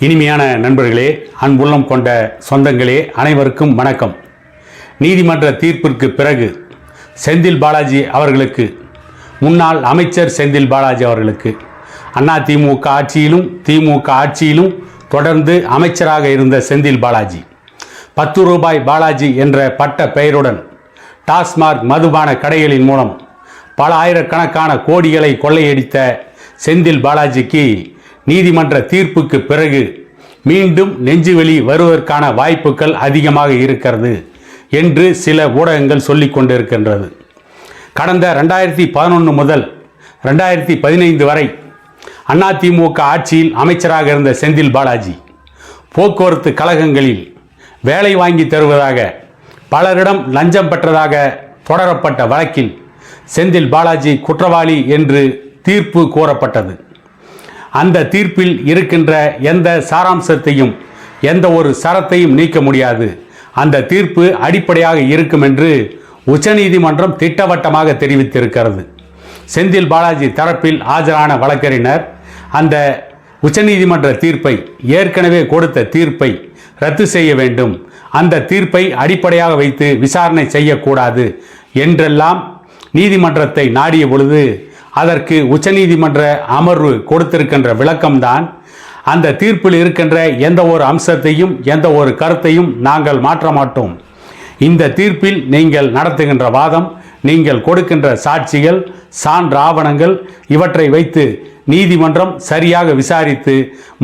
இனிமையான நண்பர்களே அன்புள்ளம் கொண்ட சொந்தங்களே அனைவருக்கும் வணக்கம். நீதிமன்ற தீர்ப்பிற்கு பிறகு செந்தில் பாலாஜி அவர்களுக்கு முன்னாள் அமைச்சர் செந்தில் பாலாஜி அவர்களுக்கு அண்ணா திமுக ஆட்சியிலும் திமுக ஆட்சியிலும் தொடர்ந்து அமைச்சராக இருந்த செந்தில் பாலாஜி பத்து ரூபாய் பாலாஜி என்ற பட்ட பெயருடன் டாஸ்மாக் மதுபான கடைகளின் மூலம் பல ஆயிரக்கணக்கான கோடிகளை கொள்ளையடித்த செந்தில் பாலாஜிக்கு நீதிமன்ற தீர்ப்புக்கு பிறகு மீண்டும் நெஞ்சுவலி வருவதற்கான வாய்ப்புகள் அதிகமாக இருக்கிறது என்று சில ஊடகங்கள் சொல்லிக் கொண்டிருக்கின்றது. கடந்த ரெண்டாயிரத்தி பதினொன்று முதல் ரெண்டாயிரத்தி பதினைந்து வரை அதிமுக ஆட்சியில் அமைச்சராக இருந்த செந்தில் பாலாஜி போக்குவரத்து கழகங்களில் வேலை வாங்கி தருவதாக பலரிடம் லஞ்சம் பெற்றதாக தொடரப்பட்ட வழக்கில் செந்தில் பாலாஜி குற்றவாளி என்று தீர்ப்பு கூறப்பட்டது. அந்த தீர்ப்பில் இருக்கின்ற எந்த சாராம்சத்தையும் எந்த ஒரு சரத்தையும் நீக்க முடியாது. அந்த தீர்ப்பு அடிப்படையாக இருக்கும் என்று உச்சநீதிமன்றம் திட்டவட்டமாக தெரிவித்திருக்கிறது. செந்தில் பாலாஜி தரப்பில் ஆஜரான வழக்கறிஞர் அந்த உச்சநீதிமன்ற தீர்ப்பை ஏற்கனவே கொடுத்த தீர்ப்பை ரத்து செய்ய வேண்டும். அந்த தீர்ப்பை அடிப்படையாக வைத்து விசாரணை செய்யக்கூடாது என்றெல்லாம் நீதிமன்றத்தை நாடிய பொழுது அதற்கு உச்சநீதிமன்ற அமர்வு கொடுத்திருக்கின்ற விளக்கம்தான் அந்த தீர்ப்பில் இருக்கின்ற எந்த ஒரு அம்சத்தையும் எந்த ஒரு கருத்தையும் நாங்கள் மாற்ற மாட்டோம். இந்த தீர்ப்பில் நீங்கள் நடத்துகின்ற வாதம் நீங்கள் கொடுக்கின்ற சாட்சிகள் சான்று ஆவணங்கள் இவற்றை வைத்து நீதிமன்றம் சரியாக விசாரித்து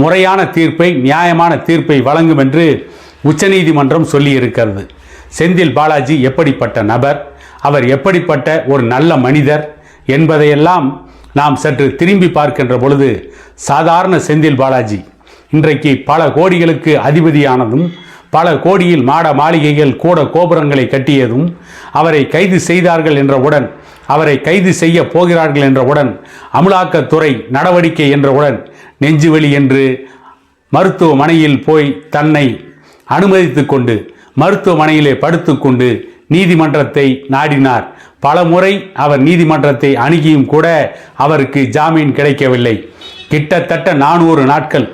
முறையான தீர்ப்பை நியாயமான தீர்ப்பை வழங்கும் என்று உச்சநீதிமன்றம் சொல்லியிருக்கிறது. செந்தில் பாலாஜி எப்படிப்பட்ட நபர்? அவர் எப்படிப்பட்ட ஒரு நல்ல மனிதர்? என்பதையெல்லாம் நாம் சற்று திரும்பி பார்க்கின்ற பொழுது சாதாரண செந்தில் பாலாஜி இன்றைக்கு பல கோடிகளுக்கு அதிபதியானதும் பல கோடியில் மாட மாளிகைகள் கூட கோபுரங்களை கட்டியதும் அவரை கைது செய்தார்கள் என்றவுடன் அவரை கைது செய்ய போகிறார்கள் என்றவுடன் அமலாக்கத்துறை நடவடிக்கை என்றவுடன் நெஞ்சுவெளி என்று மருத்துவமனையில் போய் தன்னை அனுமதித்து கொண்டு மருத்துவமனையிலே படுத்துக்கொண்டு நீதிமன்றத்தை நாடினார். பல முறை அவர் நீதிமன்றத்தை அணுகியும் கூட அவருக்கு ஜாமீன் கிடைக்கவில்லை. கிட்டத்தட்ட நானூறு நாட்கள்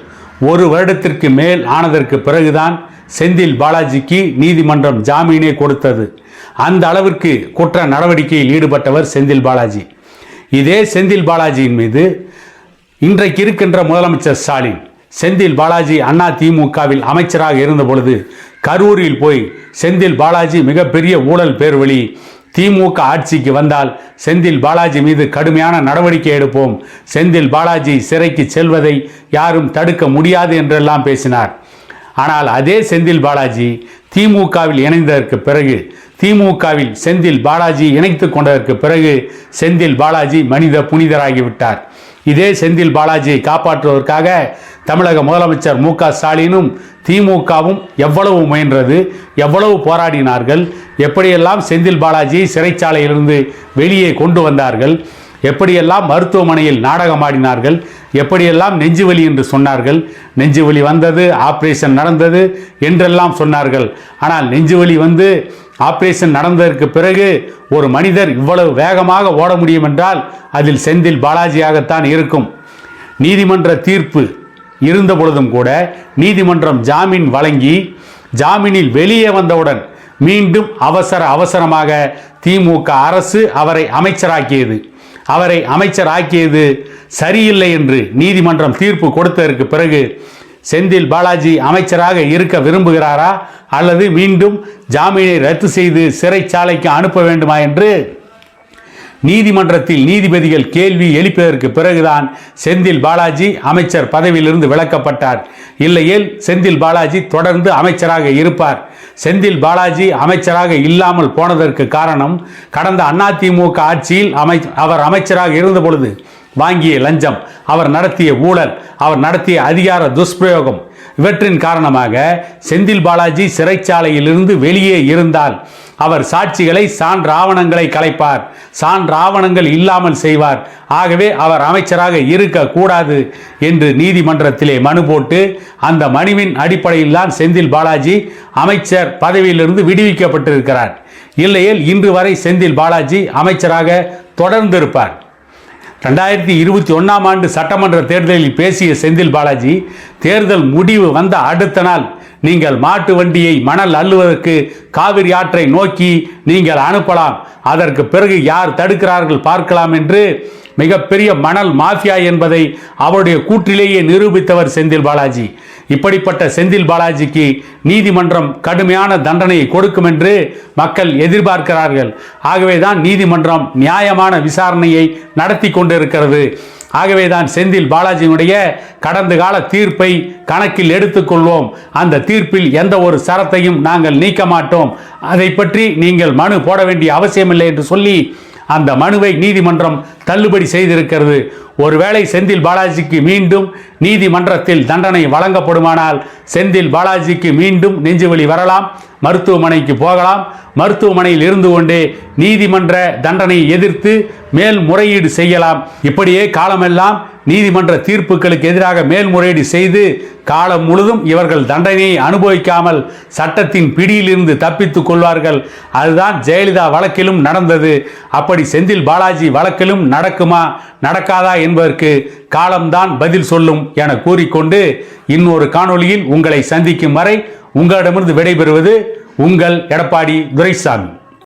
ஒரு வருடத்திற்கு மேல் ஆனதற்கு பிறகுதான் செந்தில் பாலாஜிக்கு நீதிமன்றம் ஜாமீனே கொடுத்தது. அந்த அளவிற்கு குற்ற நடவடிக்கையில் ஈடுபட்டவர் செந்தில் பாலாஜி. இதே செந்தில் பாலாஜியின் மீது இன்றைக்கு இருக்கின்ற முதலமைச்சர் ஸ்டாலின் செந்தில் பாலாஜி அண்ணா திமுகவில் அமைச்சராக இருந்த பொழுது கரூரில் போய் செந்தில் பாலாஜி மிகப்பெரிய ஊழல் பேர்வழி திமுக ஆட்சிக்கு வந்தால் செந்தில் பாலாஜி மீது கடுமையான நடவடிக்கை எடுப்போம். செந்தில் பாலாஜி சிறைக்கு செல்வதை யாரும் தடுக்க முடியாது என்றெல்லாம் பேசினார். ஆனால் அதே செந்தில் பாலாஜி திமுகவில் இணைந்ததற்கு பிறகு திமுகவில் செந்தில் பாலாஜி இணைத்து கொண்டதற்கு பிறகு செந்தில் பாலாஜி மனித புனிதராகிவிட்டார் இதே செந்தில் பாலாஜியை காப்பாற்றுவதற்காக தமிழக முதலமைச்சர் மு க ஸ்டாலினும் திமுகவும் எவ்வளவு முயன்றது எவ்வளவு போராடினார்கள் எப்படியெல்லாம் செந்தில் பாலாஜியை சிறைச்சாலையிலிருந்து வெளியே கொண்டு வந்தார்கள் எப்படியெல்லாம் மருத்துவமனையில் நாடகமாடினார்கள் எப்படியெல்லாம் நெஞ்சுவலி என்று சொன்னார்கள் நெஞ்சுவலி வந்தது ஆப்ரேஷன் நடந்தது என்றெல்லாம் சொன்னார்கள். ஆனால் நெஞ்சுவலி வந்து ஆப்ரேஷன் நடந்ததற்கு பிறகு ஒரு மனிதர் இவ்வளவு வேகமாக ஓட முடியும் என்றால் அதில் செந்தில் பாலாஜியாகத்தான் இருக்கும். நீதிமன்ற தீர்ப்பு இருந்த பொழுதும் கூட நீதிமன்றம் ஜாமீன் வழங்கி ஜாமீனில் வெளியே வந்தவுடன் மீண்டும் அவசர அவசரமாக திமுக அரசு அவரை அமைச்சராக்கியது. அவரை அமைச்சர் ஆக்கியது சரியில்லை என்று நீதிமன்றம் தீர்ப்பு கொடுத்ததற்கு பிறகு செந்தில் பாலாஜி அமைச்சராக இருக்க விரும்புகிறாரா? அல்லது மீண்டும் ஜாமீனை ரத்து செய்து சிறைச்சாலைக்கு அனுப்ப வேண்டுமா என்று நீதிமன்றத்தில் நீதிபதிகள் கேள்வி எழுப்பியதற்கு பிறகுதான் செந்தில் பாலாஜி அமைச்சர் பதவியிலிருந்து விலக்கப்பட்டார். இல்லையேல் செந்தில் பாலாஜி தொடர்ந்து அமைச்சராக இருப்பார். செந்தில் பாலாஜி அமைச்சராக இல்லாமல் போனதற்கு காரணம் கடந்த அதிமுக ஆட்சியில் அமை அவர் அமைச்சராக இருந்த பொழுது வாங்கிய லஞ்சம் அவர் நடத்திய ஊழல் அவர் நடத்திய அதிகார துஷ்பிரயோகம் இவற்றின் காரணமாக செந்தில் பாலாஜி சிறைச்சாலையிலிருந்து வெளியே இருந்தால் அவர் சாட்சிகளை சான்று ஆவணங்களை கலைப்பார். சான்று ஆவணங்கள் இல்லாமல் செய்வார். ஆகவே அவர் அமைச்சராக இருக்கக்கூடாது என்று நீதிமன்றத்திலே மனு போட்டு அந்த மனுவின் அடிப்படையில்தான் செந்தில் பாலாஜி அமைச்சர் பதவியிலிருந்து விடுவிக்கப்பட்டிருக்கிறார். இல்லையேல் இன்று வரை செந்தில் பாலாஜி அமைச்சராக தொடர்ந்திருப்பார். ரெண்டாயிரத்தி இருபத்தி ஒன்றாம் ஆண்டு சட்டமன்ற தேர்தலில் பேசிய செந்தில் பாலாஜி தேர்தல் முடிவு வந்த அடுத்த நாள் நீங்கள் மாட்டு வண்டியை மணல் அள்ளுவதற்கு காவிரி ஆற்றை நோக்கி நீங்கள் அனுப்பலாம். அதற்கு பிறகு யார் தடுக்கிறார்கள் பார்க்கலாம் என்று மிகப்பெரிய மணல் மாஃபியா என்பதை அவருடைய கூற்றிலேயே நிரூபித்தவர் செந்தில் பாலாஜி. இப்படிப்பட்ட செந்தில் பாலாஜிக்கு நீதிமன்றம் கடுமையான தண்டனையை கொடுக்கும் என்று மக்கள் எதிர்பார்க்கிறார்கள். ஆகவேதான் நீதிமன்றம் நியாயமான விசாரணையை நடத்தி கொண்டிருக்கிறது. ஆகவேதான் செந்தில் பாலாஜியினுடைய கடந்த கால தீர்ப்பை கணக்கில் எடுத்துக்கொள்வோம். அந்த தீர்ப்பில் எந்த ஒரு சரத்தையும் நாங்கள் நீக்க மாட்டோம். அதை பற்றி நீங்கள் மனு போட வேண்டிய அவசியமில்லை என்று சொல்லி அந்த மனுவை நீதிமன்றம் தள்ளுபடி செய்திருக்கிறது. ஒருவேளை செந்தில் பாலாஜிக்கு மீண்டும் நீதிமன்றத்தில் தண்டனை வழங்கப்படுமானால் செந்தில் பாலாஜிக்கு மீண்டும் நெஞ்சுவலி வரலாம் மருத்துவமனைக்கு போகலாம். மருத்துவமனையில் இருந்து கொண்டே நீதிமன்ற தண்டனையை எதிர்த்து மேல்முறையீடு செய்யலாம். இப்படியே காலமெல்லாம் நீதிமன்ற தீர்ப்புகளுக்கு எதிராக மேல்முறையீடு செய்து காலம் முழுதும் இவர்கள் தண்டனையை அனுபவிக்காமல் சட்டத்தின் பிடியிலிருந்து தப்பித்துக் கொள்வார்கள். அதுதான் ஜெயலலிதா வழக்கிலும் நடந்தது. அப்படி செந்தில் பாலாஜி வழக்கிலும் நடக்குமா நடக்காதா என்பதற்கு காலம்தான் பதில் சொல்லும் என கூறிக்கொண்டு இன்னொரு காணொளியில் உங்களை சந்திக்கும் வரை உங்களிடமிருந்து விடைபெறுவது உங்கள் எடப்பாடி துரைசாமி.